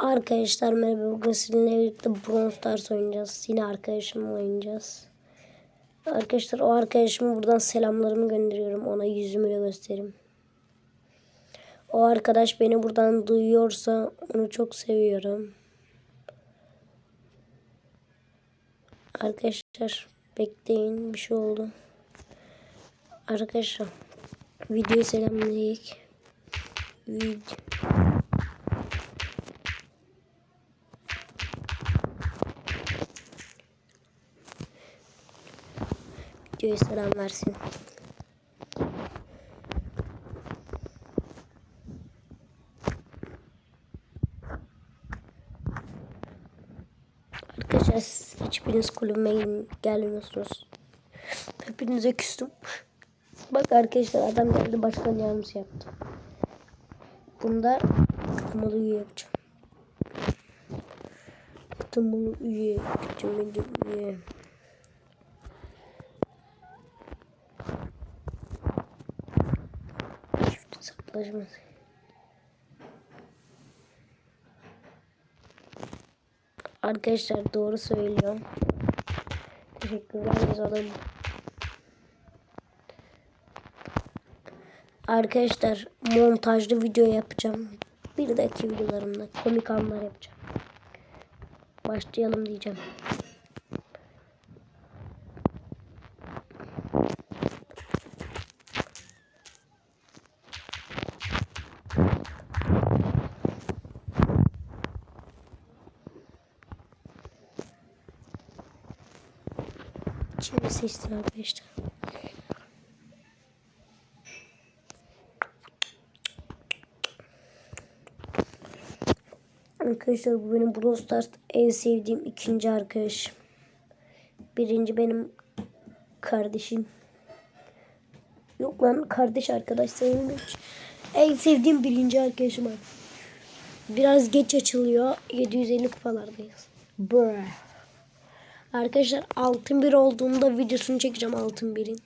Arkadaşlar merhaba. Bugün sizinle birlikte Brawl Stars oynayacağız. Yine arkadaşımla oynayacağız. Arkadaşlar o arkadaşıma buradan selamlarımı gönderiyorum. Ona yüzümü de göstereyim. O arkadaş beni buradan duyuyorsa onu çok seviyorum. Arkadaşlar bekleyin bir şey oldu. Arkadaşlar videoyu selamlayayım. Video. Videoya selam versin. Arkadaşlar hiçbiriniz kulübüme gel- gelmiyorsunuz. Hepinize küstüm. Bak arkadaşlar adam geldi başkan yardımcısı yaptı. Bunda kıtamalı üye yapacağım. Kıtamalı üye, kıtamalı üye. Hesaplaşma. Arkadaşlar doğru söylüyorum. Teşekkürler yazalım. Arkadaşlar montajlı video yapacağım. Bir dahaki videolarımda komik anlar yapacağım. Başlayalım diyeceğim. Çevir sesini arkadaşlar. Arkadaşlar bu benim Brawl Stars en sevdiğim ikinci arkadaşım. Birinci benim kardeşim. Yok lan kardeş arkadaş sayılmıyor. En sevdiğim birinci arkadaşım abi. Biraz geç açılıyor. 750 kupalardayız. Bruh. Arkadaşlar altın bir olduğunda videosunu çekeceğim altın birin.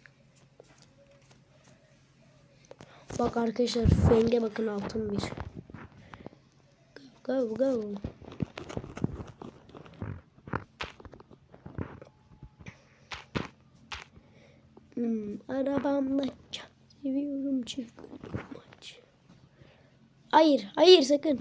Bak arkadaşlar fenge bakın altın bir. Go go. Hmm, arabamla seviyorum çift maç. Hayır, hayır sakın.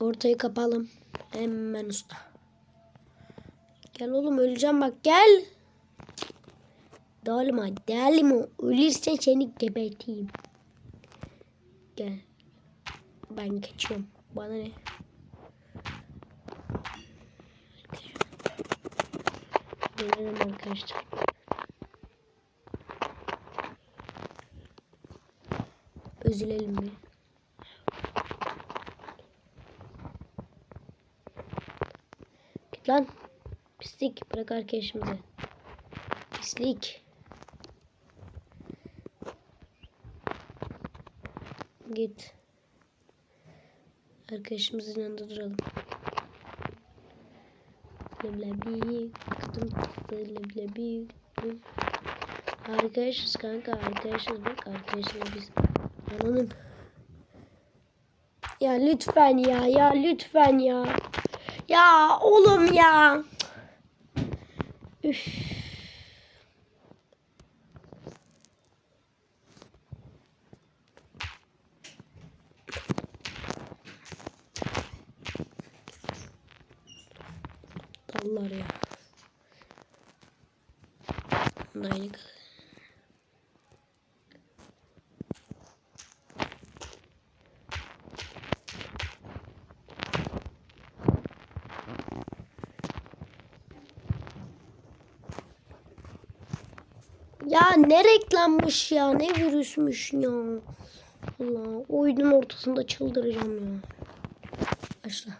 Ortayı kapalım. Hemen usta. Gel oğlum öleceğim bak gel. Dalma delme ölürse seni geberteyim. Gel. Ben geçiyorum. Bana ne? Gelelim arkadaşlar. Üzülelim bir. Git lan. Pislik. Bırak arkadaşımızı. Pislik. Git. Arkadaşımızın yanında duralım. Leblebi. Kıtım leblebi. Arkadaşız kanka. Arkadaşız bak. Arkadaşız biz. Anladım. Ya lütfen ya. Ya lütfen ya. Ya oğlum ya. Üf. Ya ne reklammış ya ne virüsmüş ya. Allah oyunun ortasında çıldıracağım ya. Başla.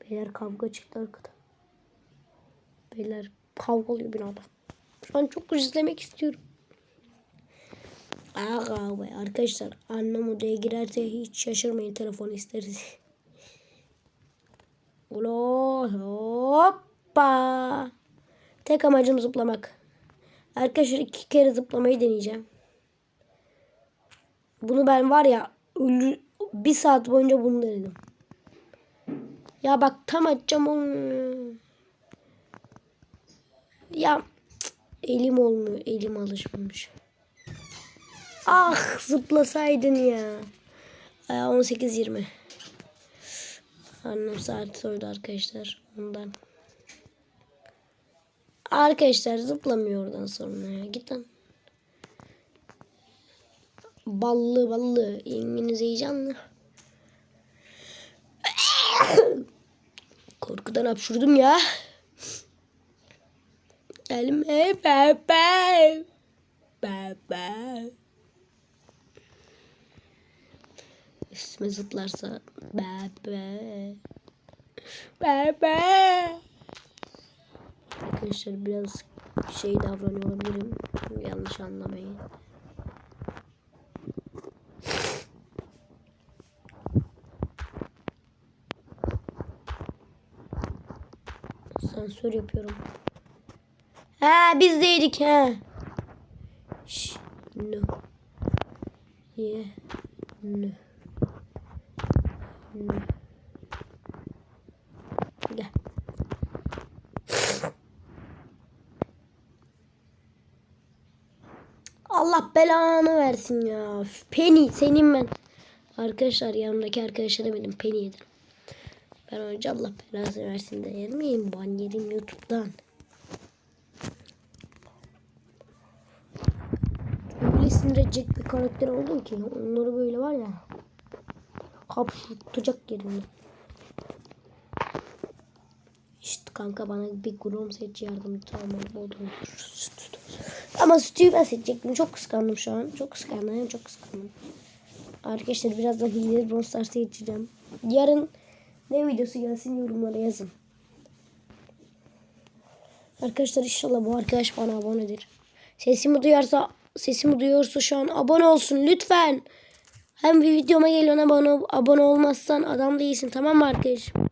Beyler kavga çıktı arkada. Beyler kavga oluyor binada. Şu an çok izlemek istiyorum. Aga be arkadaşlar annem odaya girerse hiç şaşırmayın telefon isteriz. Ulo hoppa. Tek amacım zıplamak. Arkadaşlar iki kere zıplamayı deneyeceğim. Bunu ben var ya ölü, bir saat boyunca bunu denedim. Ya bak tam açacağım olmuyor. Ya cık, elim olmuyor. Elim alışmamış. Ah zıplasaydın ya. Aa, 18.20. Annem saat sordu arkadaşlar. Ondan. Arkadaşlar zıplamıyor oradan sonra ya. Git lan. Ballı ballı. Yengeniz heyecanlı. Korkudan hapşurdum ya. Gelme bebe. Bebe. Üstüme zıplarsa bebe. Bebe. Arkadaşlar biraz şey davranıyor olabilirim. Yanlış anlamayın. Sansür yapıyorum. Ha biz deydik ha. Şş, no. Yeah. No. No. Gel. Allah belanı versin ya. Penny senin ben. Arkadaşlar yanımdaki arkadaşa demedim Penny yedim. Ben önce Allah belasını versin de yer miyim? Ban yedim YouTube'dan. Öyle sinir bir karakter oldum ki. Onları böyle var ya. Kapşurtacak yerinde. İşte kanka bana bir grom seç yardımcı tamam oldum. Ama sütüyü ben seçecektim. Çok kıskandım şu an. Çok kıskandım. Çok kıskandım. Arkadaşlar birazdan hileli Brawl Stars'a geçeceğim. Yarın ne videosu gelsin yorumlara yazın. Arkadaşlar inşallah bu arkadaş bana abonedir. Sesimi duyarsa sesimi duyuyorsa şu an abone olsun lütfen. Hem bir videoma geliyor abone, abone olmazsan adam değilsin tamam mı arkadaşım?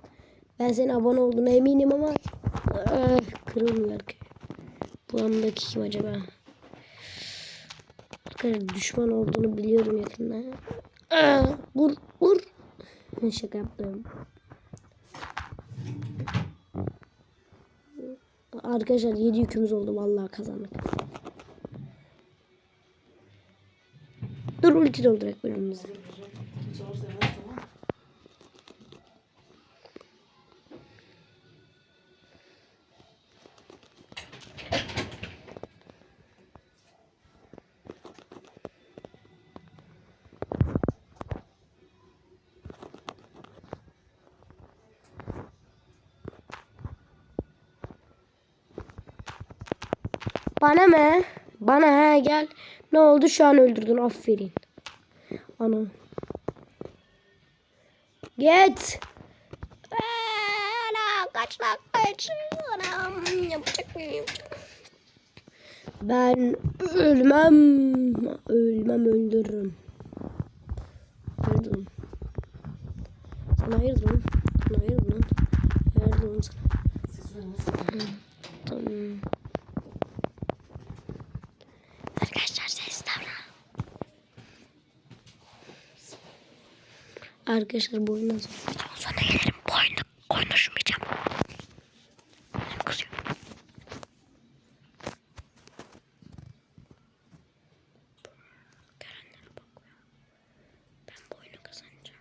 Ben senin abone olduğuna eminim ama eh, kırılmıyor arkadaşlar. Bu andaki kim acaba? Düşman olduğunu biliyorum yakında. Ah, vur vur. Şaka yaptım. Arkadaşlar 7 yükümüz oldu vallahi kazandık. Dur ulti doldurak bölümümüzü. Bana mı? Bana ha gel. Ne oldu şu an öldürdün aferin. Ana. Git. Ana kaç lan kaç. Anam yapacak mıyım? Ben ölmem. Ölmem öldürürüm. Hayırdır? Sana hayırdır lan? Hayırdır lan sana? Tamam. Arkadaşlar ses davran. Arkadaşlar bu oyundan sonra videonun sonuna gelirim. Bu oyunda konuşmayacağım. Bak ya. Ben bu oyunu kazanacağım.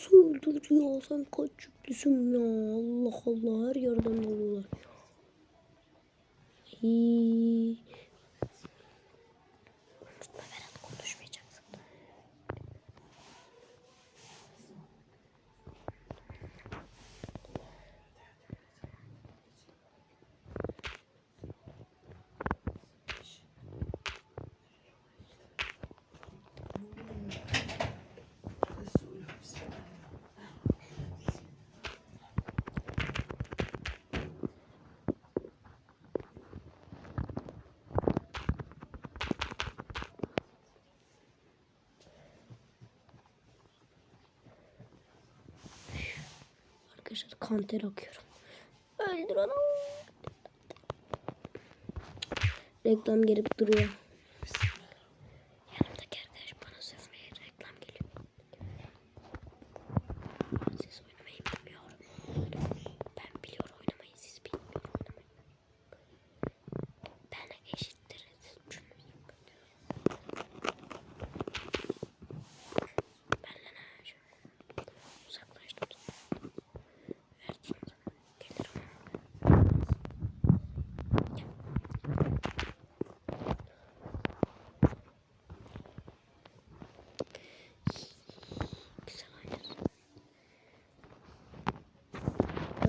Nasıl öldürdü ya sen kaç yüklüsün ya Allah Allah her yerden alıyorlar. İyi. Arkadaşlar. Kanter akıyorum. Öldür onu. Reklam gelip duruyor.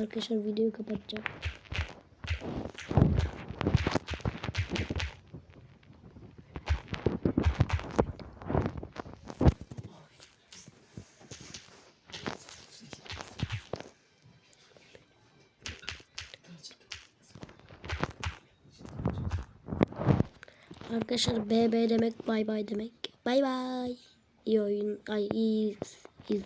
Arkadaşlar videoyu kapatacağım. Arkadaşlar BB demek bay bay demek. Bay bay. İyi oyun. Ay iyi, iyi